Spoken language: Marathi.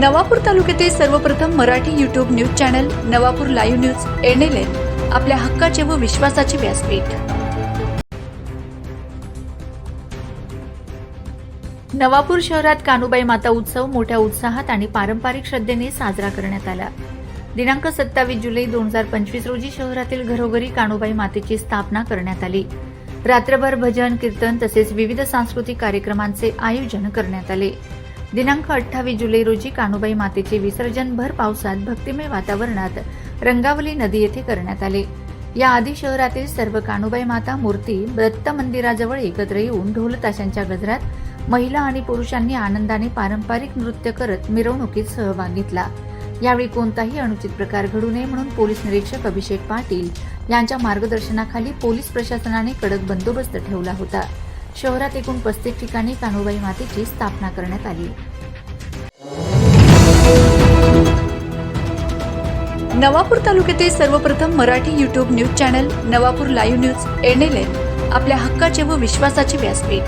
नवापूर तालुक्यातील सर्वप्रथम Marathi YouTube news channel Navapur live news NLN आपल्या हक्काचे व विश्वासाचे व्यासपीठ. नवापूर शहरात कानुबाई माता उत्सव मोठ्या उत्साहात आणि पारंपरिक श्रद्धेने साजरा करण्यात आला. दिनांक सत्तावीस जुलै दोन हजार पंचवीस रोजी शहरातील घरोघरी कानुबाई मातेची स्थापना करण्यात आली. रात्रभर भजन कीर्तन तसेच विविध सांस्कृतिक कार्यक्रमांचे आयोजन करण्यात आले. दिनांक अठ्ठावीस जुलै रोजी कानुबाई मातेचे विसर्जन भर पावसात भक्तिमय वातावरणात रंगावली नदी येथे करण्यात आले. याआधी शहरातील सर्व कानुबाई माता मूर्ती दत्त मंदिराजवळ एकत्र येऊन ढोल ताशांच्या गजरात महिला आणि पुरुषांनी आनंदाने पारंपरिक नृत्य करत मिरवणुकीत सहभाग घेतला. यावेळी कोणताही अनुचित प्रकार घडू नये म्हणून पोलीस निरीक्षक अभिषेक पाटील यांच्या मार्गदर्शनाखाली पोलीस प्रशासनाने कडक बंदोबस्त ठेवला होता. शहरात एकूण पस्तीस ठिकाणी कान्होबाई मातेची स्थापना करण्यात आली. नवापूर तालुक्यातील सर्वप्रथम Marathi YouTube news channel Navapur live news NLN आपल्या हक्काचे व विश्वासाचे व्यासपीठ.